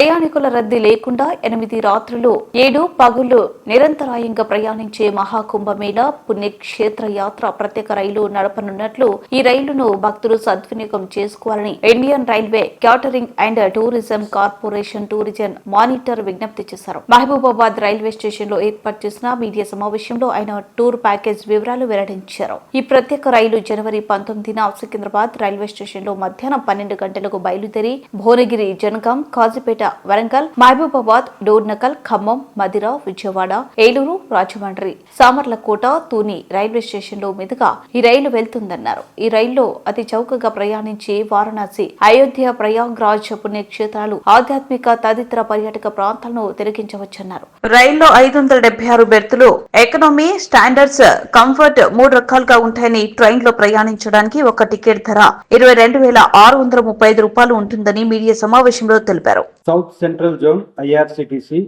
ప్రయాణికుల రద్దీ లేకుండా ఎనిమిది రాత్రులు ఏడు పగులు నిరంతరాయంగా ప్రయాణించే మహాకుంభమేళ పుణ్యక్షేత్ర యాత్ర ప్రత్యేక రైలు నడపనున్నట్లు ఈ రైలును భక్తులు సద్వినియోగం చేసుకోవాలని Indian railway catering and tourism corporation tourism monitor విజ్ఞప్తి చేశారు. మహబూబాబాద్ రైల్వే స్టేషన్లో ఏర్పాటు చేసిన మీడియా సమావేశంలో ఆయన టూర్ ప్యాకేజ్ వివరాలు వెల్లడించారు. ఈ ప్రత్యేక రైలు జనవరి పంతొమ్మిదిన సికింద్రాబాద్ రైల్వే స్టేషన్లో మధ్యాహ్నం పన్నెండు గంటలకు బయలుదేరి భువనగిరి జనగాం కాజీపేట వరంగల్ మహబూబాబాద్ డోర్నకల్ ఖమ్మం మదిర విజయవాడ ఏలూరు రాజమండ్రి సామర్లకోట తూని రైల్వే స్టేషన్లో మీదుగా ఈ రైలు వెళ్తుందన్నారు. ఈ రైల్లో అతి చౌకగా ప్రయాణించి వారణాసి అయోధ్య ప్రయాగ్రాజ్ పుణ్యక్షేత్రాలు ఆధ్యాత్మిక తదితర పర్యాటక ప్రాంతాలను తిరిగించవచ్చన్నారు రైల్లో ఐదు వందల డెబ్బై ఆరు బెర్తులు ఎకనామీ స్టాండర్డ్స్ కంఫర్ట్ మూడు రకాలుగా ఉంటాయని ట్రైన్లో ప్రయాణించడానికి ఒక టికెట్ ధర ఇరవై రెండు వేల ఆరు వందల ముప్పై ఐదు రూపాయలు ఉంటుందని మీడియా సమావేశంలో తెలిపారు. South central zone IRCTC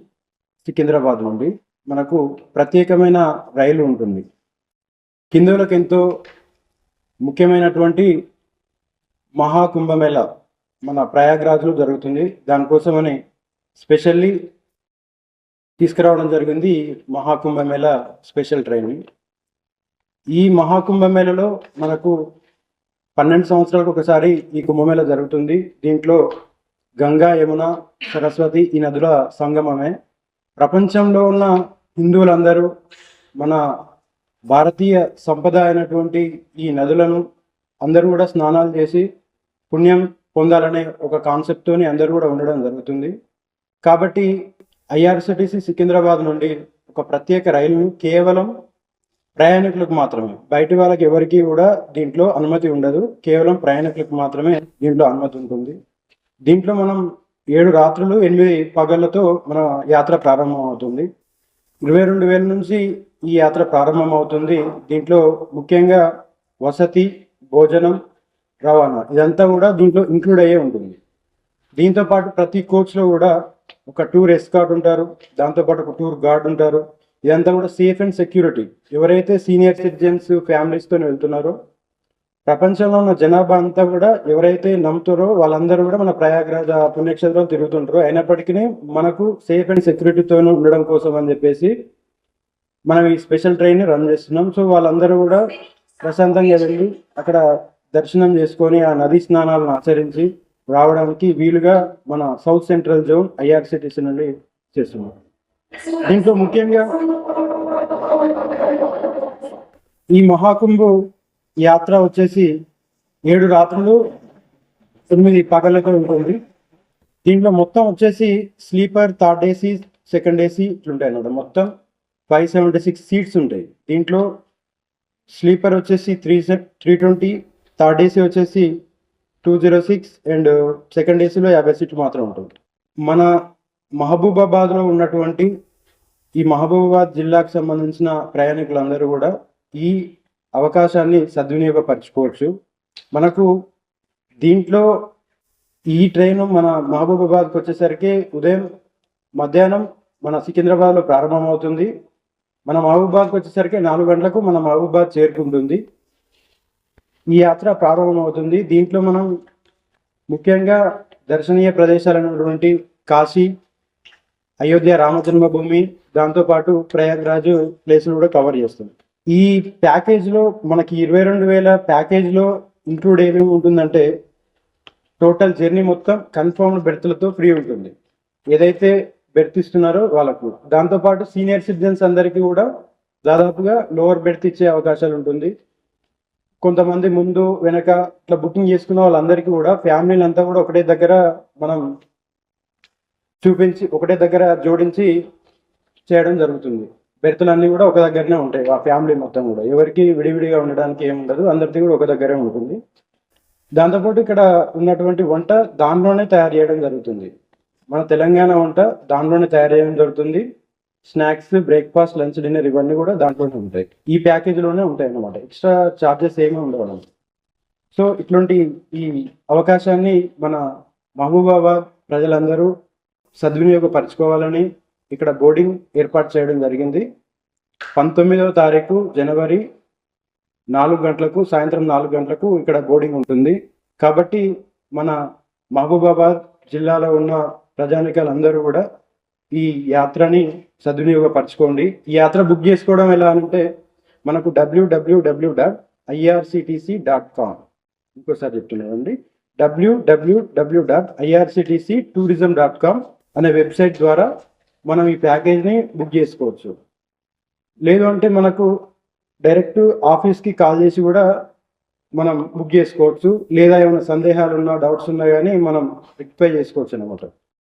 Secunderabad నుండి మనకు ప్రత్యేకమైన రైలు ఉంటుంది. హిందువులకు ఎంతో ముఖ్యమైనటువంటి మహాకుంభమేళ మన ప్రయాగ్రాజ్లో జరుగుతుంది. దానికోసమని స్పెషల్లీ తీసుకురావడం జరిగింది ఈ మహాకుంభమేళ స్పెషల్ ట్రైన్ ఈ మహాకుంభమేళలో మనకు పన్నెండు సంవత్సరాలకు ఒకసారి ఈ కుంభమేళ జరుగుతుంది. దీంట్లో గంగా యమున సరస్వతి ఈ నదుల సంగమమే. ప్రపంచంలో ఉన్న హిందువులందరూ మన భారతీయ సంపద అయినటువంటి ఈ నదులను అందరూ కూడా స్నానాలు చేసి పుణ్యం పొందాలనే ఒక కాన్సెప్ట్తోని అందరూ కూడా ఉండడం జరుగుతుంది. కాబట్టి ఐఆర్సిటిసి సికింద్రాబాద్ నుండి ఒక ప్రత్యేక రైలును కేవలం ప్రయాణికులకు మాత్రమే బయట వాళ్ళకి ఎవరికి కూడా దీంట్లో అనుమతి ఉండదు. కేవలం ప్రయాణికులకు మాత్రమే దీంట్లో అనుమతి ఉంటుంది. దీంట్లో మనం ఏడు రాత్రులు ఎనిమిది పగళ్ళతో మన యాత్ర ప్రారంభం అవుతుంది ఇరవై రెండు వేల నుంచి ఈ యాత్ర ప్రారంభం అవుతుంది దీంట్లో ముఖ్యంగా వసతి భోజనం రవాణా ఇదంతా కూడా దీంట్లో ఇంక్లూడ్ అయ్యే ఉంటుంది. దీంతో పాటు ప్రతి కోచ్లో కూడా ఒక టూర్ ఎస్కార్డ్ ఉంటారు. దాంతోపాటు ఒక టూర్ గార్డ్ ఉంటారు. ఇదంతా కూడా సేఫ్ అండ్ సెక్యూరిటీ ఎవరైతే సీనియర్ సిటిజన్స్ ఫ్యామిలీస్తో వెళ్తున్నారో ప్రపంచంలో ఉన్న జనాభా అంతా కూడా ఎవరైతే నమ్ముతారో వాళ్ళందరూ కూడా మన ప్రయాగరాజ పుణ్యక్షేత్రాలు తిరుగుతుంటారు. అయినప్పటికీ మనకు సేఫ్ అండ్ సెక్యూరిటీతో ఉండడం కోసం అని చెప్పేసి మనం ఈ స్పెషల్ ట్రైన్ రన్ చేస్తున్నాం. సో వాళ్ళందరూ కూడా ప్రశాంతంగా వెళ్ళి అక్కడ దర్శనం చేసుకొని ఆ నదీ స్నానాలను ఆచరించి రావడానికి వీలుగా మన సౌత్ సెంట్రల్ జోన్ ఐఆర్సిటిసి నుండి చేస్తున్నాం. దీంట్లో ముఖ్యంగా ఈ మహాకుంభ యాత్ర వచ్చేసి ఏడు రాత్రులు తొమ్మిది పగలతో ఉంటుంది. దీంట్లో మొత్తం వచ్చేసి sleeper third AC second AC ఇట్లుంటాయి అన్నమాట. మొత్తం ఫైవ్ సెవెంటీ సిక్స్ సీట్స్ ఉంటాయి. దీంట్లో స్లీపర్ వచ్చేసి three three twenty third AC వచ్చేసి two zero six and second ఏసీలో యాభై సీట్లు మాత్రం ఉంటుంది. మన మహబూబాబాద్లో ఉన్నటువంటి ఈ మహబూబాబాద్ జిల్లాకు సంబంధించిన ప్రయాణికులందరూ కూడా ఈ అవకాశాన్ని సద్వినియోగపరచుకోవచ్చు. మనకు దీంట్లో ఈ ట్రైన్ మన మహబూబాబాద్కి వచ్చేసరికి ఉదయం మధ్యాహ్నం మన సికింద్రాబాద్లో ప్రారంభమవుతుంది. మన మహబూబాద్కి వచ్చేసరికి నాలుగు గంటలకు మన మహబూబాద్ చేరుకుంటుంది. ఈ యాత్ర ప్రారంభమవుతుంది. దీంట్లో మనం ముఖ్యంగా దర్శనీయ ప్రదేశాలైనటువంటి కాశీ అయోధ్య రామజన్మభూమి దాంతోపాటు ప్రయాగ్రాజు ప్లేసులు కూడా కవర్ చేస్తుంది ఈ ప్యాకేజ్లో మనకి ఇరవై రెండు వేల ప్యాకేజ్లో ఇంక్లూడ్ ఏమేమి ఉంటుందంటే టోటల్ జర్నీ మొత్తం కన్ఫర్మ్డ్ బెర్త్లతో ఫ్రీ ఉంటుంది. ఏదైతే బెర్త్ ఇస్తున్నారో వాళ్ళకు దాంతోపాటు సీనియర్ సిటిజన్స్ అందరికీ కూడా దాదాపుగా లోవర్ బెర్త్ ఇచ్చే అవకాశాలు ఉంటుంది. కొంతమంది ముందు వెనక ఇట్లా బుకింగ్ చేసుకున్న వాళ్ళందరికీ కూడా ఫ్యామిలీని అంతా కూడా ఒకటే దగ్గర మనం చూపించి ఒకటే దగ్గర జోడించి చేయడం జరుగుతుంది. బెర్తులన్నీ కూడా ఒక దగ్గరనే ఉంటాయి. ఆ ఫ్యామిలీ మొత్తం కూడా. ఎవరికి విడివిడిగా ఉండడానికి ఏమి ఉండదు. అందరిది కూడా ఒక దగ్గరే ఉంటుంది. దాంతోపాటు ఇక్కడ ఉన్నటువంటి వంట దానిలోనే తయారు చేయడం జరుగుతుంది. మన తెలంగాణ వంట దానిలోనే తయారు చేయడం జరుగుతుంది. స్నాక్స్ బ్రేక్ఫాస్ట్ లంచ్ డిన్నర్ ఇవన్నీ కూడా దాంట్లోనే ఉంటాయి. ఈ ప్యాకేజీలోనే ఉంటాయి అన్నమాట ఎక్స్ట్రా చార్జెస్ ఏమీ ఉండవు సో ఇట్లాంటి ఈ అవకాశాన్ని మన మహబూబాబాద్ ప్రజలందరూ సద్వినియోగపరచుకోవాలని ఇక్కడ బోర్డింగ్ ఏర్పాటు చేయడం జరిగింది. పంతొమ్మిదవ తారీఖు జనవరి నాలుగు గంటలకు సాయంత్రం నాలుగు గంటలకు ఇక్కడ బోర్డింగ్ ఉంటుంది. కాబట్టి మన మహబూబాబాద్ జిల్లాలో ఉన్న ప్రజానికాలందరూ కూడా ఈ యాత్రని సద్వినియోగపరచుకోండి. ఈ యాత్ర బుక్ చేసుకోవడం ఎలా అంటే మనకు WWW dot IRCTC dot com ఇంకోసారి చెప్తున్నానండి. WWW dot IRCTC tourism dot com అనే వెబ్సైట్ ద్వారా మనం ఈ ప్యాకేజ్ని బుక్ చేసుకోవచ్చు. లేదు అంటే మనకు డైరెక్ట్ ఆఫీస్కి కాల్ చేసి కూడా మనం బుక్ చేసుకోవచ్చు. లేదా ఏమైనా సందేహాలు ఉన్నా డౌట్స్ ఉన్నా కానీ మనం రెక్టిఫై చేసుకోవచ్చు అనమాట